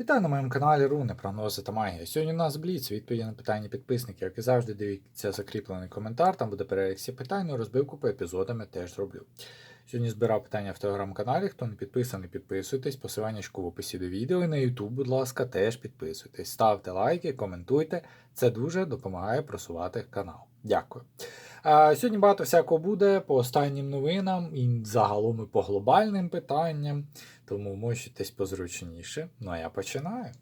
Вітаю на моєму каналі Руни, прогнози та магія. Сьогодні у нас Бліц, відповіді на питання підписників. Як і завжди, дивіться закріплений коментар, там буде перелік всіх питань, ну, розбивку по епізодам я теж зроблю. Сьогодні збирав питання в телеграм-каналі. Хто не підписаний, підписуйтесь. Посилання в описі до відео і на YouTube, будь ласка, теж підписуйтесь. Ставте лайки, коментуйте. Це дуже допомагає просувати канал. Дякую. Сьогодні багато всякого буде по останнім новинам і загалом і по глобальним питанням. Тому мочитесь позручніше. Ну а я починаю.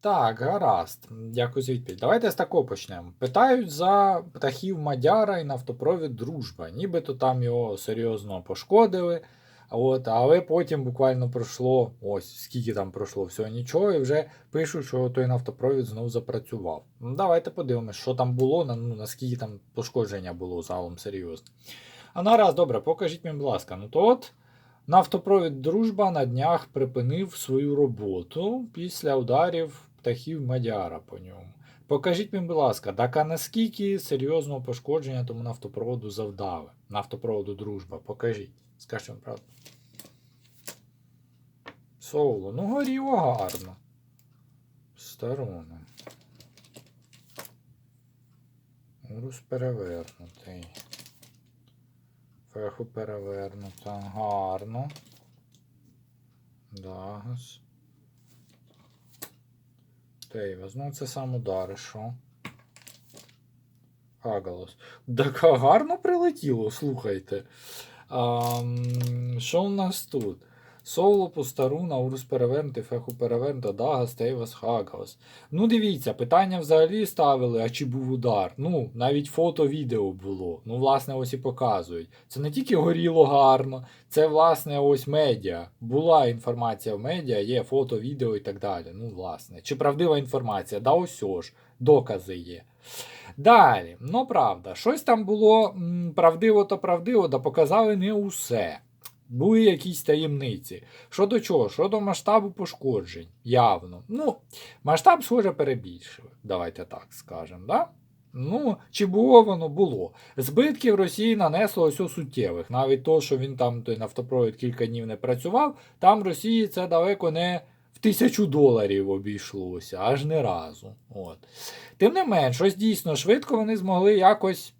Так, гаразд. Дякую за відповідь. Давайте з такого почнемо. Питають за птахів Мадяра і нафтопровід Дружба. Нібито там його серйозно пошкодили. От, але потім буквально пройшло, ось скільки там пройшло, всього нічого, і вже пишуть, що той нафтопровід знову запрацював. Ну, давайте подивимось, що там було, на- ну, наскільки там пошкодження було загалом серйозне. А нараз, добре, покажіть мені, будь ласка. Ну то от нафтопровід Дружба на днях припинив свою роботу після ударів птахів Мадяра по ньому. Покажіть мені, будь ласка, так а наскільки серйозного пошкодження тому нафтопроводу завдали? Нафтопроводу Дружба, покажіть. Скажіть вам правду. Соло, ну горіло гарно. Сторони. Урус перевернутий. Феху перевернута. Гарно. Дагас. Тейвас. Ну це сам удари, що? Хагалос. Так гарно прилетіло, слухайте. Що у нас тут? Соло, Пустарун, Аурус перевернутий, Феху перевернута, Дагас, Тейвас, Хагалос. Ну, дивіться, питання взагалі ставили, а чи був удар. Ну, навіть фото, відео було. Ну, власне, ось і показують. Це не тільки горіло гарно, це, власне, ось медіа. Була інформація в медіа, є фото, відео і так далі. Ну, власне. Чи правдива інформація? Да, ось ж, докази є. Далі, ну правда, щось там було правдиво то правдиво, да показали не усе. Були якісь таємниці. Що до чого? Що до масштабу пошкоджень, явно. Ну, масштаб, схоже, перебільшили. Давайте так скажемо. Да? Ну, чи було воно було. Збитків Росії нанесло ось у суттєвих. Навіть то, що він там той нафтопровід кілька днів не працював, там Росії це далеко не тисячу доларів обійшлося, аж не разу. От. Тим не менш, ось дійсно швидко вони змогли якось.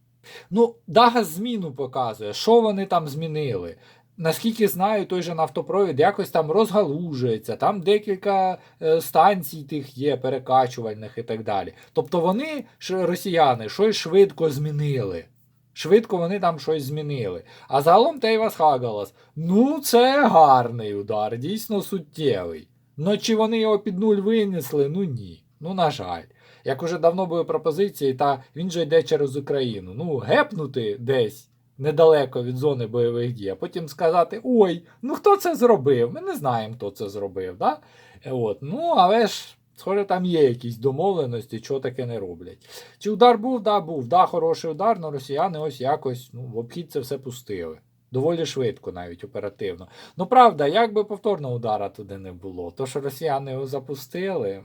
Ну, Дагас зміну показує, що вони там змінили. Наскільки знаю, той же нафтопровід якось там розгалужується, там декілька е, станцій тих є, перекачувальних і так далі. Тобто вони, росіяни, щось швидко змінили. Швидко вони там щось змінили. А загалом Тейвас Хагалас. Ну, це гарний удар, дійсно суттєвий. Ну чи вони його під нуль винесли? Ну ні. Ну, на жаль. Як уже давно були пропозиції, та він же йде через Україну. Ну, гепнути десь недалеко від зони бойових дій, а потім сказати: ой, ну хто це зробив? Ми не знаємо, хто це зробив. Да? Е, От. Ну, але ж, схоже, там є якісь домовленості, чого таке не роблять. Чи удар був? Да, був. Да, хороший удар, але росіяни ось якось ну, в обхід це все пустили. Доволі швидко, навіть оперативно. Ну, правда, як би повторного удара туди не було, то що росіяни його запустили,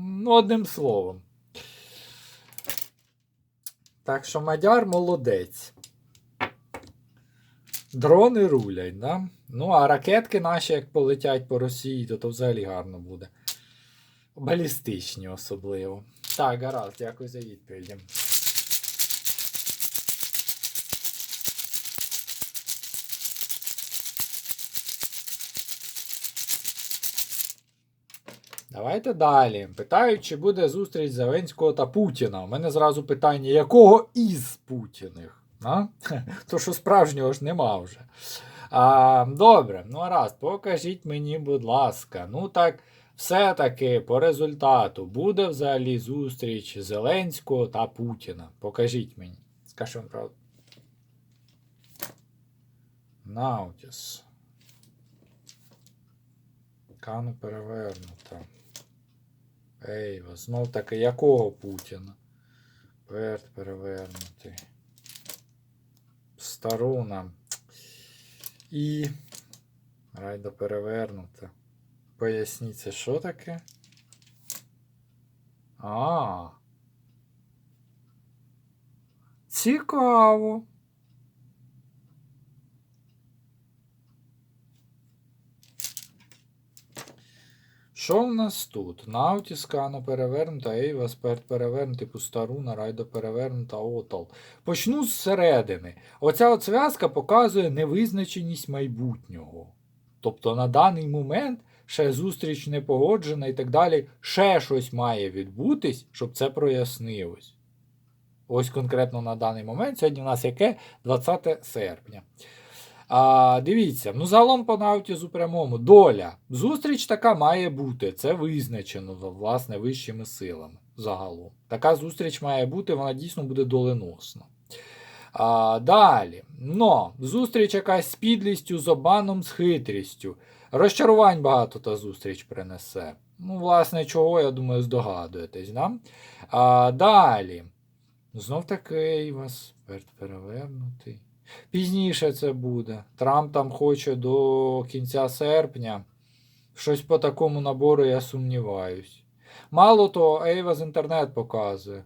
ну, одним словом. Так що Мадяр молодець. Дрони рулять, да? Ну, а ракетки наші, як полетять по Росії, то, то взагалі гарно буде. Балістичні особливо. Так, гаразд, дякую за відповіді. Давайте далі. Питають, чи буде зустріч Зеленського та Путіна. У мене зразу питання: якого із Путіних? А? То що справжнього ж нема вже. А, добре, ну раз, покажіть мені, будь ласка. Ну так, все-таки по результату буде взагалі зустріч Зеленського та Путіна. Покажіть мені. Скажу вам правду. Наутіс. Кану перевернута. Ейва, знов таки якого Путіна? Перт перевернутий. Старуна. І. Райда перевернута. Поясніть, це що таке? А. Цікаво. Що в нас тут? Наутіс, Кано перевернута, Ейва, Сперт перевернутий, Пустаруна, Райдо перевернута, Отал. Почну зсередини. Оця от зв'язка показує невизначеність майбутнього. Тобто на даний момент ще зустріч не погоджена і так далі, ще щось має відбутись, щоб це прояснилось. Ось конкретно на даний момент. Сьогодні у нас яке? 20 серпня. А, дивіться, ну загалом по наутізу прямому. Доля. Зустріч така має бути. Це визначено власне вищими силами. Загалом. Така зустріч має бути, вона дійсно буде доленосна. А, далі. Но зустріч якась з підлістю, з обманом, з хитрістю. Розчарувань багато та зустріч принесе. Ну, власне, чого, я думаю, здогадуєтесь. Да? А, далі. Знов таки вас перевернутий. Пізніше це буде. Трамп там хоче до кінця серпня. Щось по такому набору я сумніваюсь. Мало того, Ейва з інтернет показує.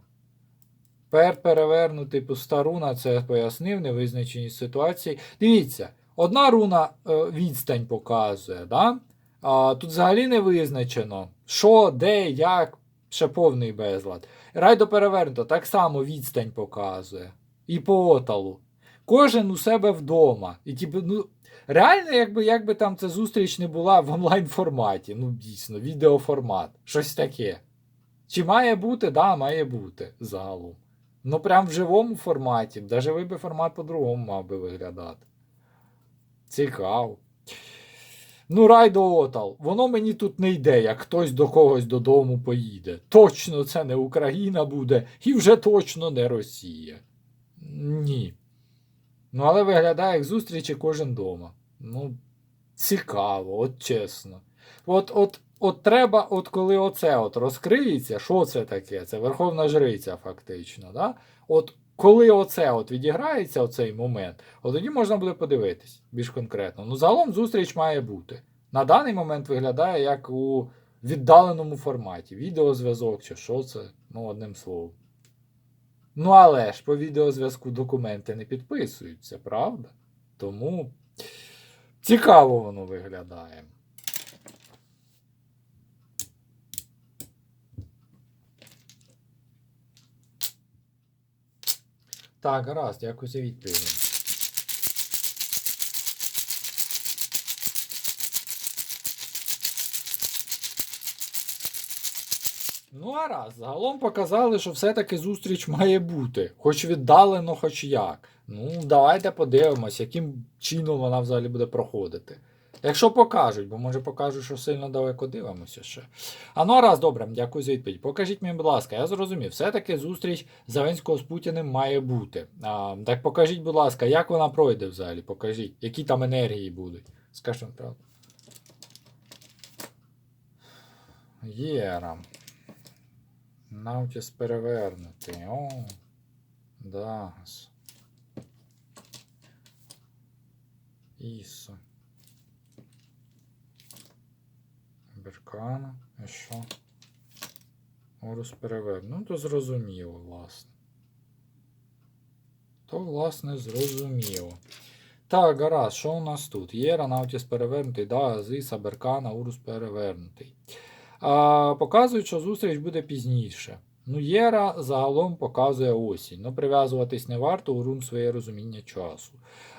Пер перевернутий пуста руна, це пояснив, невизначеність ситуації. Дивіться, одна руна е, відстань показує, да? а тут взагалі не визначено, що, де, як, ще повний безлад. Райдо перевернуто, так само відстань показує. І по оталу. Кожен у себе вдома. І типу, ну, реально, якби, якби там ця зустріч не була в онлайн форматі, ну дійсно, відеоформат, щось таке. Чи має бути? Да, має бути загалом. Ну, прям в живому форматі. Навіть живий би формат по-другому мав би виглядати. Цікаво. Ну, Райдо Отал, воно мені тут не йде, як хтось до когось додому поїде. Точно це не Україна буде, і вже точно не Росія. Ні. Ну, але виглядає як зустрічі кожен дома. Ну, цікаво, от чесно. От, от, от треба, от коли оце от розкриється, що це таке? Це Верховна Жриця, фактично. Да? От коли оце от відіграється, оцей момент, от тоді можна буде подивитись більш конкретно. Ну, загалом зустріч має бути. На даний момент виглядає як у віддаленому форматі. Відеозв'язок чи що це, ну, одним словом. Ну, але ж по відеозв'язку документи не підписуються, правда? Тому цікаво воно виглядає. Так, гаразд, дякую за відповідь. Ну, гаразд, загалом показали, що все-таки зустріч має бути. Хоч віддалено, хоч як. Ну, давайте подивимось, яким чином вона взагалі буде проходити. Якщо покажуть, бо може покажуть, що сильно далеко дивимося ще. А ну раз, добре, дякую за відповідь. Покажіть мені, будь ласка, я зрозумів, все-таки зустріч Зеленського з Путіним має бути. А, так покажіть, будь ласка, як вона пройде взагалі? Покажіть, які там енергії будуть. Вам правду. Єра. Наутіс перевернутий. О. Дагас. Ісо. Беркана. І що? Орус перевернув. Ну, то зрозуміло, власне. То, власне, зрозуміло. Так, гаразд, що у нас тут? Єра, Наутіс перевернутий, да, Зиса, Беркана, Урус перевернутий. Показують, що зустріч буде пізніше. Ну, Єра загалом показує осінь. Ну, прив'язуватись не варто, у рун своє розуміння часу.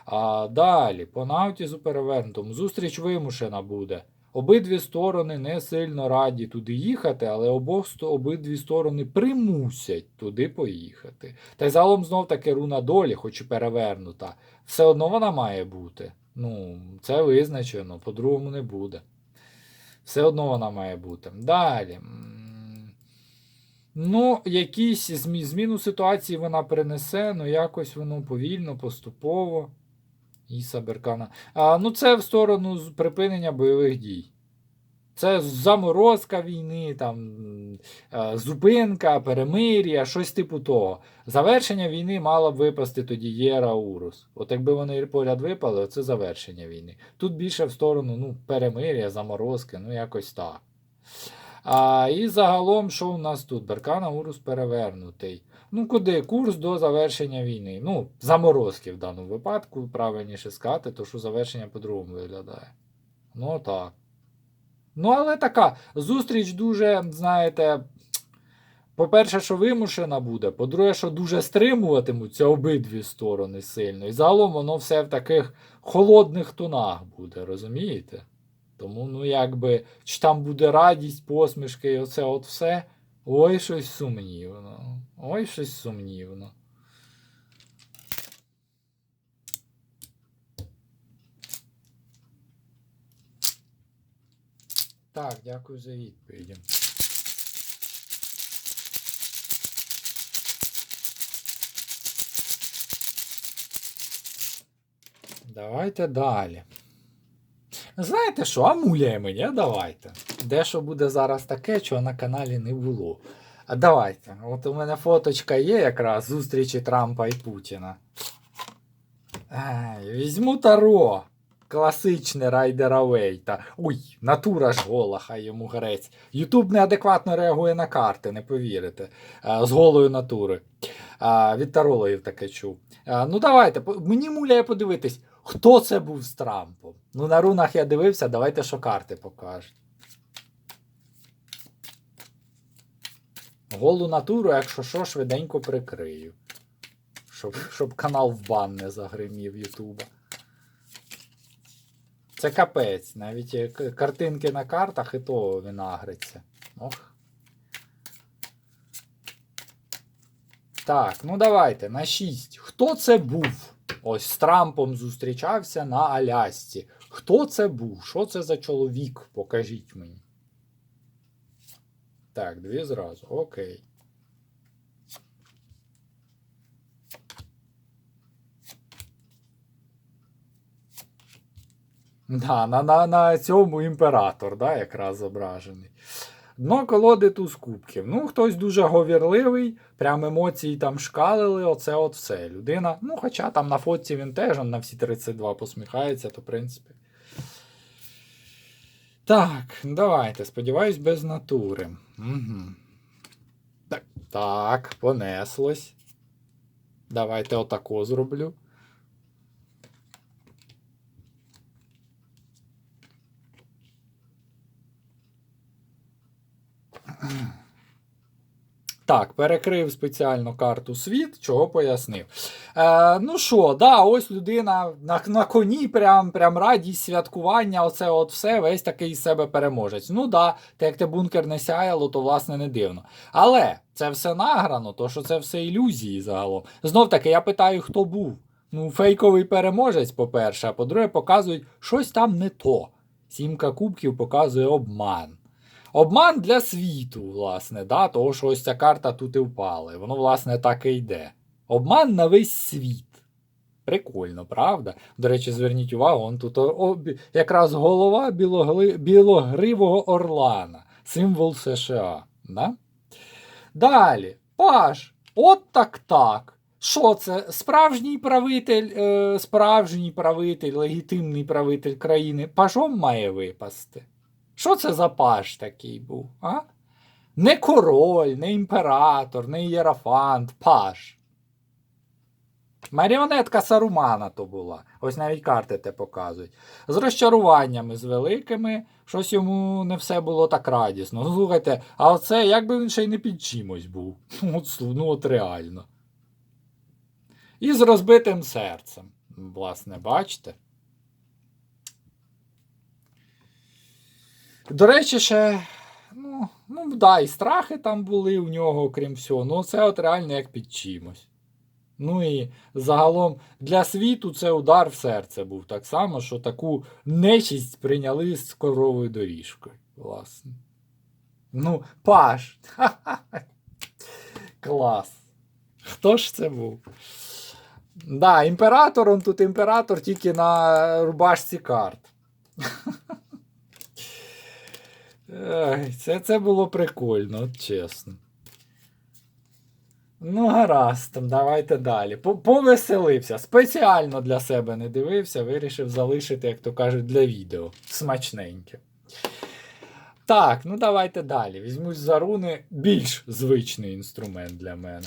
А далі, по Наутізу перевернутому, зустріч вимушена буде. Обидві сторони не сильно раді туди їхати, але обох обидві сторони примусять туди поїхати. Та й загалом знов таки руна долі, хоч і перевернута. Все одно вона має бути. Ну, це визначено, по-другому не буде. Все одно вона має бути. Далі. Ну, якісь зміну ситуації вона принесе, ну якось воно повільно, поступово. Іса Беркана. А, ну, це в сторону припинення бойових дій. Це заморозка війни, там, е, зупинка, перемир'я, щось типу того. Завершення війни мало б випасти тоді Єра Урус. От якби вони поряд випали, це завершення війни. Тут більше в сторону ну, перемир'я, заморозки, ну якось так. А, і загалом, що у нас тут? Беркана Урус перевернутий. Ну куди? Курс до завершення війни. Ну, заморозки в даному випадку, правильніше сказати, то що завершення по-другому виглядає. Ну так. Ну, але така зустріч дуже, знаєте, по-перше, що вимушена буде, по-друге, що дуже стримуватимуться обидві сторони сильно. І загалом воно все в таких холодних тонах буде, розумієте? Тому, ну, якби, чи там буде радість, посмішки, і оце от все. Ой, щось сумнівно. Ой, щось сумнівно. Так, дякую за відповіді. Давайте далі. Знаєте що, амуляє мені, давайте. Дещо буде зараз таке, чого на каналі не було. А давайте. От у мене фоточка є якраз зустрічі Трампа і Путіна. Ай, візьму Таро. Класичне Райдер Авейта. Ой, натура ж гола, хай йому грець. Ютуб неадекватно реагує на карти, не повірите. З голою натури. Від тарологів таке чув. Ну давайте, мені муляє подивитись, хто це був з Трампом. Ну, на рунах я дивився, давайте що карти покажуть. Голу натуру, якщо що, швиденько прикрию. Щоб, щоб канал в бан не загримів Ютуба. Це капець. Навіть е, картинки на картах і то винагриться. Ох. Так, ну давайте на 6. Хто це був? Ось з Трампом зустрічався на Алясці. Хто це був? Що це за чоловік? Покажіть мені. Так, дві зразу. Окей. Да, на, на, на цьому імператор, да, якраз зображений. Дно колоди туз кубків. Ну, хтось дуже говірливий, прям емоції там шкалили, оце от все. Людина, ну, хоча там на фотці він теж на всі 32 посміхається, то в принципі. Так, давайте, сподіваюсь, без натури. Угу. Так, так, понеслось. Давайте отако зроблю. Так, перекрив спеціально карту світ, чого пояснив. Е, ну що, да, ось людина на, на коні, прям, прям радість святкування, оце от все, весь такий з себе переможець. Ну да, те, як те бункер не сяяло, то власне не дивно. Але це все награно, то що це все ілюзії загалом. Знов таки, я питаю, хто був. Ну, фейковий переможець, по-перше, а по-друге, показують, щось там не то. Сімка кубків показує обман. Обман для світу, власне, да, того, що ось ця карта тут і впала. Воно, власне, так і йде. Обман на весь світ. Прикольно, правда? До речі, зверніть увагу, он тут о, о, якраз голова білогли, білогривого орлана, символ США. Да? Далі, Паш, от так так. Що це? Справжній правитель, е, справжній правитель, легітимний правитель країни пажом має випасти. Що це за паж такий був? а? Не король, не імператор, не ієрофант, паж. Маріонетка Сарумана то була. Ось навіть карти те показують. З розчаруваннями з великими, щось йому не все було так радісно. Ну, слухайте, а оце якби він ще й не під чимось був. От, ну от реально. І з розбитим серцем. Власне, бачите? До речі, ще. Ну, ну да, і страхи там були у нього, окрім всього. Ну, це от реально як під чимось. Ну і загалом для світу це удар в серце був так само, що таку нечість прийняли з коровою доріжкою, власне. Ну, Паш. Клас. Хто ж це був? Да, імператор, он тут імператор тільки на рубашці карт. Це, це було прикольно, от чесно. Ну, гаразд, давайте далі. Повеселився. Спеціально для себе не дивився, вирішив залишити, як то кажуть, для відео. Смачненьке. Так, ну давайте далі. Візьмусь за руни більш звичний інструмент для мене.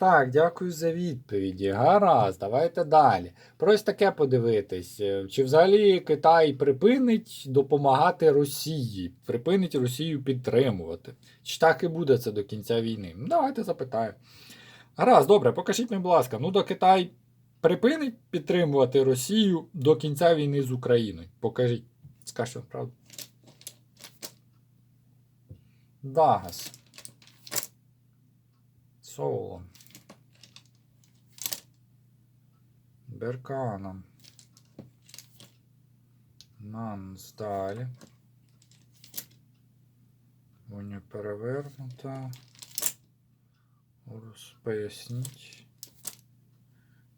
Так, дякую за відповіді. Гаразд, давайте далі. Просто таке подивитись, е, чи взагалі Китай припинить допомагати Росії, припинить Росію підтримувати. Чи так і буде це до кінця війни? Давайте запитаємо. Гаразд, добре, покажіть мені, будь ласка, ну до Китай припинить підтримувати Росію до кінця війни з Україною. Покажіть. Скажіть правду. Дагас. Соло. Берканом. Нанс далі. Воня перевернута. Урус, поясніть.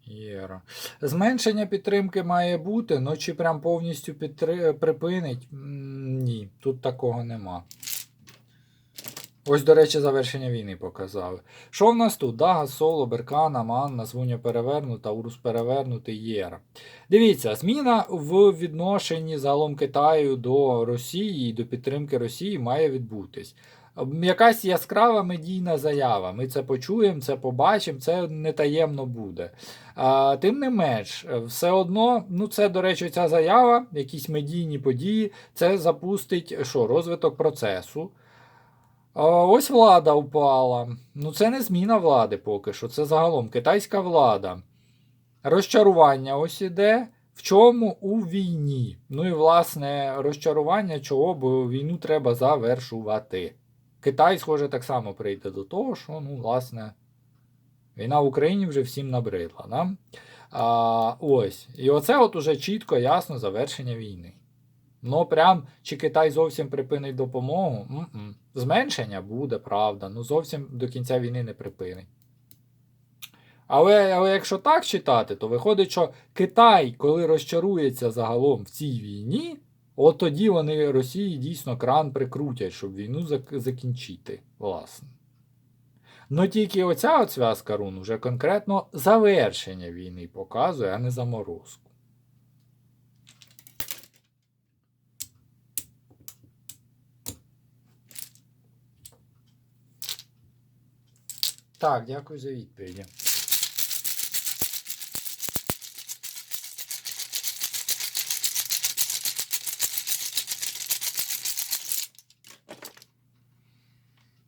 Єра. Зменшення підтримки має бути, ну чи прям повністю підтри... припинить? Ні, тут такого нема. Ось, до речі, завершення війни показали. Що в нас тут? Дага, Соло, Беркана, Манна, Звуня перевернута, Урус перевернутий, Єра. Дивіться, зміна в відношенні загалом Китаю до Росії і до підтримки Росії має відбутись. Якась яскрава медійна заява. Ми це почуємо, це побачимо, це не таємно буде. А, тим не менш, е, все одно, ну це, до речі, ця заява, якісь медійні події, це запустить що, розвиток процесу. Ось влада впала. Ну, це не зміна влади поки що. Це загалом китайська влада. Розчарування ось іде. В чому у війні? Ну і власне розчарування чого, бо війну треба завершувати. Китай, схоже, так само прийде до того, що, ну, власне, війна в Україні вже всім набридла. Да? А, ось. І оце от уже чітко, ясно завершення війни. Ну, прям чи Китай зовсім припинить допомогу? М-м. Зменшення буде, правда. Ну зовсім до кінця війни не припинить. Але, але якщо так читати, то виходить, що Китай, коли розчарується загалом в цій війні, от тоді вони Росії дійсно кран прикрутять, щоб війну зак- закінчити, власне. Ну тільки оця от зв'язка рун вже конкретно завершення війни показує, а не заморозку. Так, дякую за відповіді.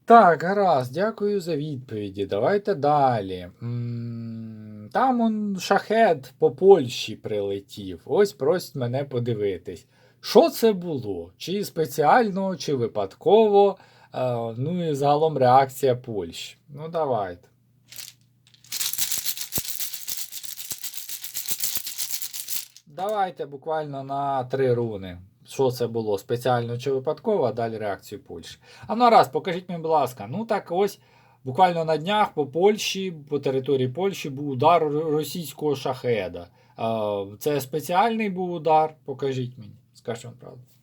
Так, гаразд, дякую за відповіді. Давайте далі. Там он шахет по Польщі прилетів. Ось просить мене подивитись. Що це було? Чи спеціально, чи випадково? Ну і загалом реакція Польщі. Ну, давайте. Давайте буквально на три руни. Що це було? Спеціально чи випадково, а далі реакцію Польщі. А ну раз, покажіть мені, будь ласка. Ну так ось буквально на днях по Польщі, по території Польщі був удар російського шахеда. Це спеціальний був удар. Покажіть мені. Скажіть вам правду.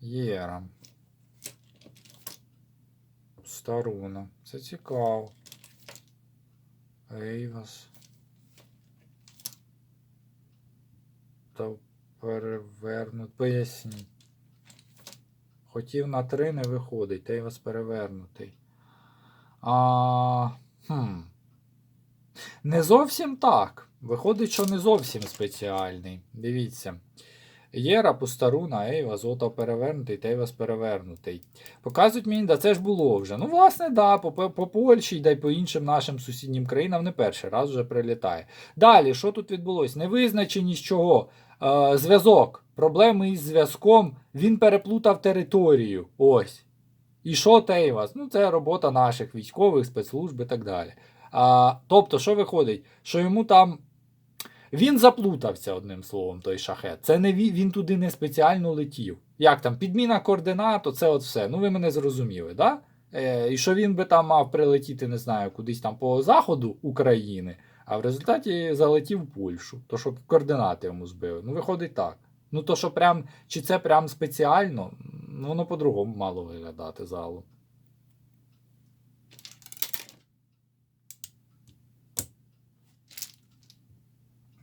Єра. Старуна. Це цікаво. Ейвас. Та перевернут. Поясніть. Хотів на три не виходить, Ейвас перевернутий. А, хм. Не зовсім так. Виходить, що не зовсім спеціальний. Дивіться. Єра, Пустаруна, Ейвас, Ото перевернутий, Тейвас перевернутий. Показують мені, да це ж було вже. Ну, власне, да, по, по Польщі, да й по іншим нашим сусіднім країнам не перший раз вже прилітає. Далі, що тут відбулось? Невизначеність чого? Е, зв'язок. Проблеми із зв'язком. Він переплутав територію. Ось. І що Тейвас? Ну, це робота наших військових, спецслужб і так далі. А, тобто, що виходить? Що йому там. Він заплутався одним словом, той шахет. Це не він, туди не спеціально летів. Як там, підміна координат, це от все. Ну ви мене зрозуміли, да? Е, і що він би там мав прилетіти, не знаю, кудись там по заходу України, а в результаті залетів в Польщу, то що координати йому збили. Ну, виходить так. Ну, то що прям, чи це прям спеціально, ну воно по-другому мало виглядати залу.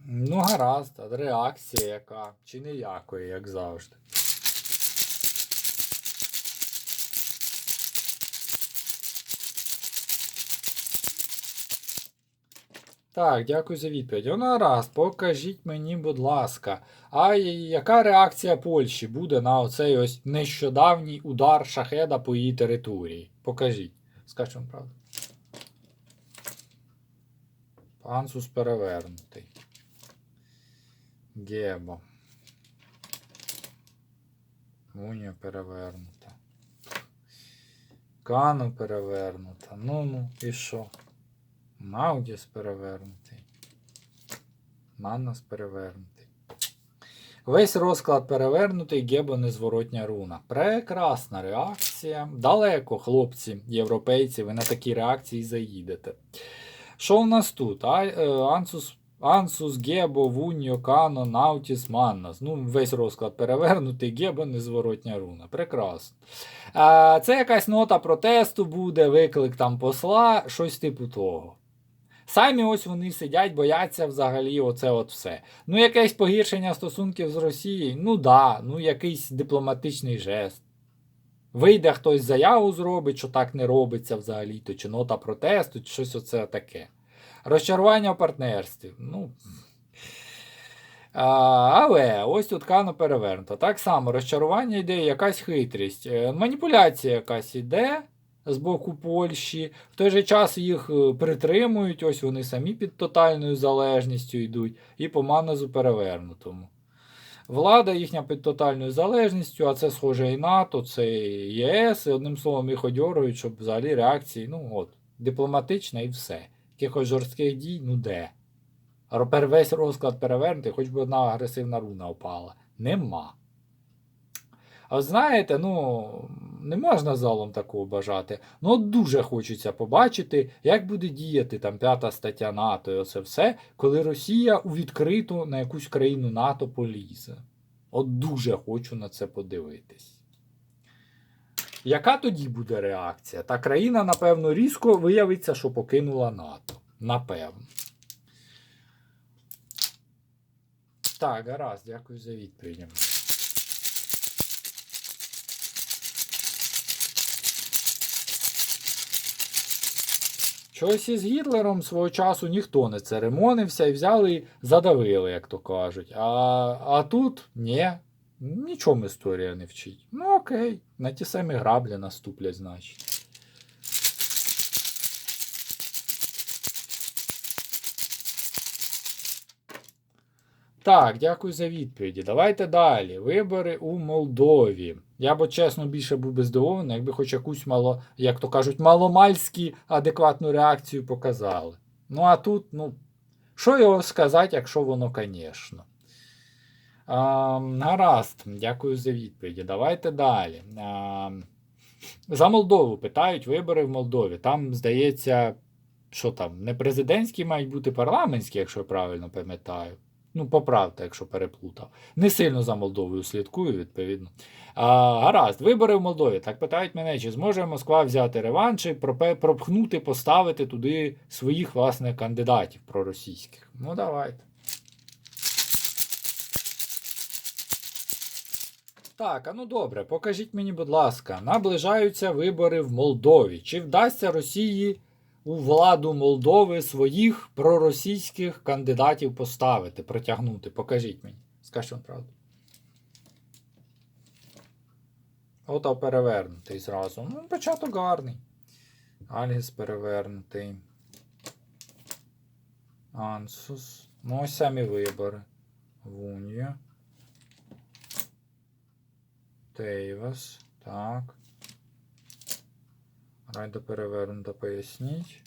Ну, гаразд, реакція яка? Чи ніякої, як завжди. Так, дякую за відповідь. Ну, раз, покажіть мені, будь ласка, а яка реакція Польщі буде на оцей ось нещодавній удар шахеда по її території? Покажіть. Скажіть вам правду. Панцус перевернутий. Гебо. Унія перевернута. Кану перевернута. Ну ну, і що? Маудіс перевернутий. Маннас перевернутий. Весь розклад перевернутий, Гебо незворотня руна. Прекрасна реакція. Далеко, хлопці, європейці, ви на такі реакції заїдете. Що в нас тут? А, е, Ансус, Ансус, Гебо, Вуньо, Кано, Наутіс, Маннас. Ну, весь розклад перевернутий, Гебо незворотня руна. Прекрасно. А, це якась нота протесту буде, виклик там посла, щось типу того. Самі ось вони сидять, бояться взагалі оце от все. Ну, якесь погіршення стосунків з Росією, ну да, ну якийсь дипломатичний жест. Вийде хтось заяву зробить, що так не робиться взагалі, то чи нота протесту, чи щось оце таке. Розчарування в партнерстві. Ну. А, але ось тут кано перевернуто. Так само розчарування йде, якась хитрість. Е, Маніпуляція якась іде з боку Польщі. В той же час їх е, притримують, ось вони самі під тотальною залежністю йдуть, і по манезу перевернутому. Влада їхня під тотальною залежністю, а це схоже і НАТО, це і ЄС, і одним словом їх одьоргують, щоб взагалі реакції, ну от, дипломатична і все. Якихось жорстких дій, ну де? Весь розклад перевернутий, хоч би одна агресивна руна опала. Нема. А знаєте, ну, не можна залом такого бажати. Ну, дуже хочеться побачити, як буде діяти там п'ята стаття НАТО і оце все, коли Росія у відкриту на якусь країну НАТО полізе. От дуже хочу на це подивитись. Яка тоді буде реакція? Та країна, напевно, різко виявиться, що покинула НАТО. Напевно. Так, гаразд, дякую за відповідь. Щось із Гітлером свого часу ніхто не церемонився і взяли і задавили, як то кажуть. А, а тут ні, нічому історія не вчить. Ну окей, на ті самі граблі наступлять, значить. Так, дякую за відповіді. Давайте далі. Вибори у Молдові. Я б чесно більше був би здивований, якби хоч якусь мало, як то кажуть, маломальські адекватну реакцію показали. Ну а тут, ну, що його сказати, якщо воно, звісно. А, гаразд, дякую за відповіді. Давайте далі. А, за Молдову питають вибори в Молдові. Там, здається, що там, не президентські мають бути парламентські, якщо я правильно пам'ятаю. Ну, поправте, якщо переплутав. Не сильно за Молдовою слідкую, відповідно. А, гаразд, вибори в Молдові. Так питають мене, чи зможе Москва взяти реванш і пропхнути, поставити туди своїх власне кандидатів проросійських. Ну, давайте. Так, а ну добре, покажіть мені, будь ласка, наближаються вибори в Молдові. Чи вдасться Росії у владу Молдови своїх проросійських кандидатів поставити, протягнути? Покажіть мені. Скажіть вам правду. Ото перевернутий зразу. Ну, початок гарний. Альгіс перевернутий. Ансус. Ну, ось самі вибори. Вунья. Тейвас. Так. Райда перевернута, поясніть.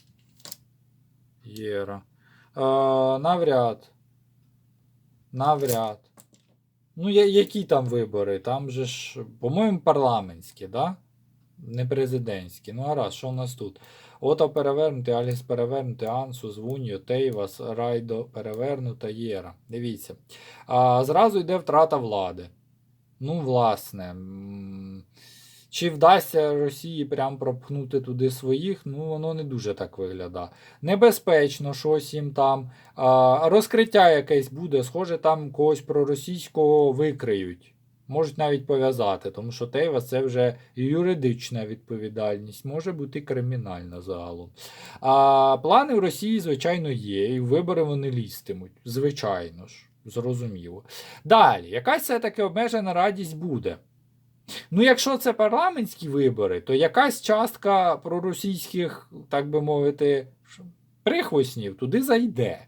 Єра. Е, навряд. Навряд. Ну, я, які там вибори? Там же ж, по-моєму, парламентські, да? Не президентські. Ну, гаразд, що у нас тут? Ото перевернутий, Аліс перевернутий, Ансус, Вуньо, Тейвас, Райдо перевернута, Єра. Дивіться. А, зразу йде втрата влади. Ну, власне. Чи вдасться Росії прям пропхнути туди своїх, ну воно не дуже так виглядає. Небезпечно щось їм там. А, розкриття якесь буде, схоже, там когось проросійського викриють. Можуть навіть пов'язати, тому що Тейвас це вже юридична відповідальність, може бути кримінальна загалом. А плани в Росії, звичайно, є, і вибори вони лізтимуть. Звичайно ж, зрозуміло. Далі, якась все-таки обмежена радість буде. Ну, якщо це парламентські вибори, то якась частка проросійських, так би мовити, прихвостнів туди зайде.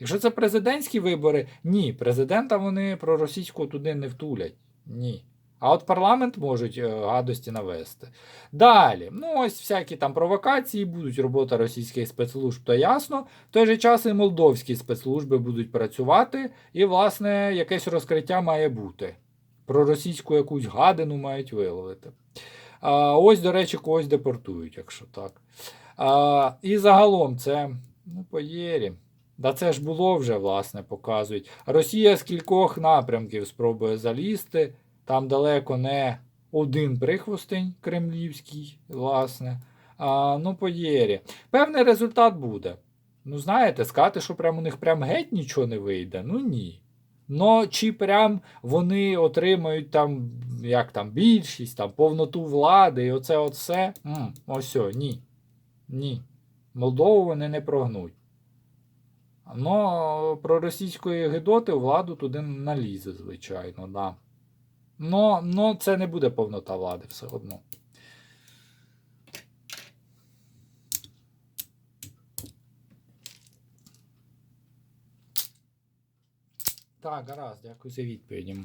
Якщо це президентські вибори, ні, президента вони проросійського туди не втулять. Ні. А от парламент можуть е, гадості навести. Далі, ну ось всякі там провокації будуть, робота російських спецслужб, то ясно. В той же час і молдовські спецслужби будуть працювати, і, власне, якесь розкриття має бути. Про російську якусь гадину мають виловити. А, ось, до речі, когось депортують, якщо так. А, і загалом це, ну, по єрі. Да це ж було вже, власне, показують. Росія з кількох напрямків спробує залізти. Там далеко не один прихвостень кремлівський, власне. А, ну, по. Певний результат буде. Ну, знаєте, сказати, що прям у них прям геть нічого не вийде. Ну ні. Ну, чи прям вони отримають там, як там, більшість, там, повноту влади, і оце от все. М, ось о, ні. Ні. Молдову вони не прогнуть. Ну, про російської гидоти владу туди налізе, звичайно, да. Но, но це не буде повнота влади все одно. Так, гаразд, дякую за відповіді.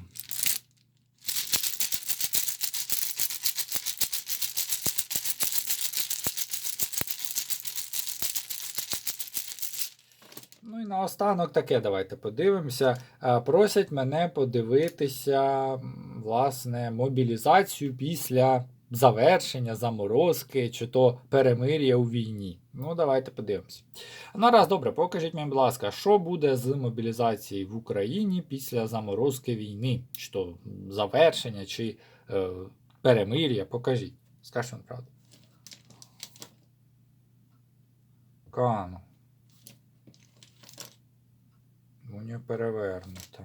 Ну і наостанок таке, давайте подивимося. Е, Просять мене подивитися, власне, мобілізацію після завершення, заморозки чи то перемир'я у війні. Ну, давайте подивимося. Ну, раз, добре, покажіть мені, будь ласка, що буде з мобілізацією в Україні після заморозки війни? Чи то завершення, чи е, перемир'я? Покажіть. Скажіть вам правду. Кану. Унія перевернута.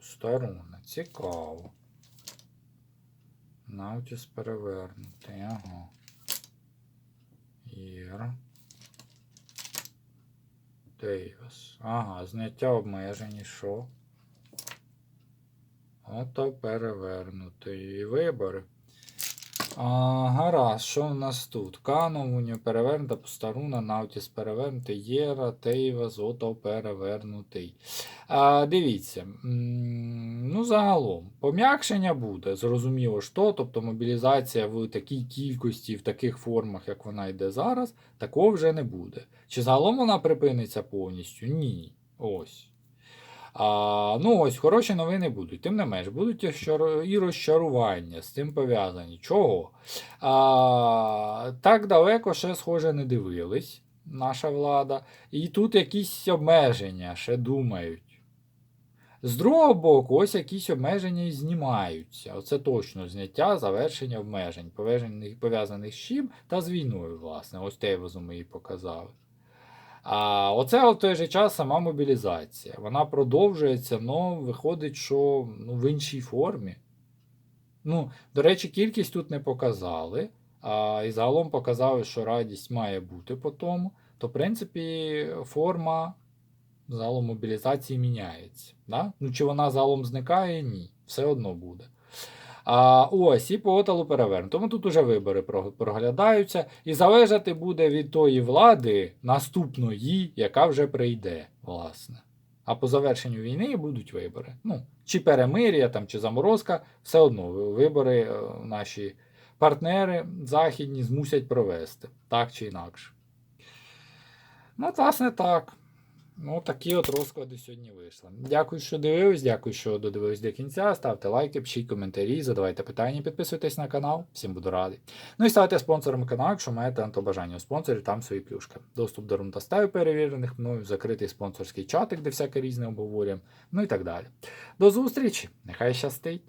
Сторона. Цікаво. Наутіс перевернутий. Ага. Єра. Дейвіс. Ага, зняття обмежень і що? Ото перевернутий. І вибори. А, гаразд, що в нас тут? Унія перевернута, Постаруна, Наутіс перевернутий, Єра, Тейва, Зото перевернутий. А, дивіться, ну загалом, пом'якшення буде, зрозуміло, що, тобто мобілізація в такій кількості, в таких формах, як вона йде зараз, такого вже не буде. Чи загалом вона припиниться повністю? Ні. Ось. А, ну ось, хороші новини будуть. Тим не менш, будуть і розчарування з цим пов'язані. Чого? А, так далеко ще, схоже, не дивились наша влада. І тут якісь обмеження ще думають. З другого боку, ось якісь обмеження і знімаються. Оце точно зняття, завершення обмежень, пов'язаних, з чим та з війною, власне. Ось Тейвозу ми її показали. А оце в той же час сама мобілізація. Вона продовжується, але виходить, що ну, в іншій формі. Ну, до речі, кількість тут не показали. А, і загалом показали, що радість має бути по тому. То, в принципі, форма загалом мобілізації міняється. Да? Ну, чи вона загалом зникає? Ні. Все одно буде. А, ось, і по оталу перевернуто. Тому тут уже вибори проглядаються, і залежати буде від тої влади наступної, яка вже прийде, власне. А по завершенню війни будуть вибори. Ну, чи перемир'я, там, чи заморозка, все одно вибори е, наші партнери західні змусять провести, так чи інакше. Ну, власне, так. Ну, такі от розклади сьогодні вийшли. Дякую, що дивились, дякую, що додивились до кінця. Ставте лайки, пишіть коментарі, задавайте питання, підписуйтесь на канал. Всім буду радий. Ну і ставайте спонсором каналу, якщо маєте на то бажання у спонсорів, там свої плюшки. Доступ до рунтастаю перевірених мною, закритий спонсорський чатик, де всяке різне обговорюємо, ну і так далі. До зустрічі! Нехай щастить!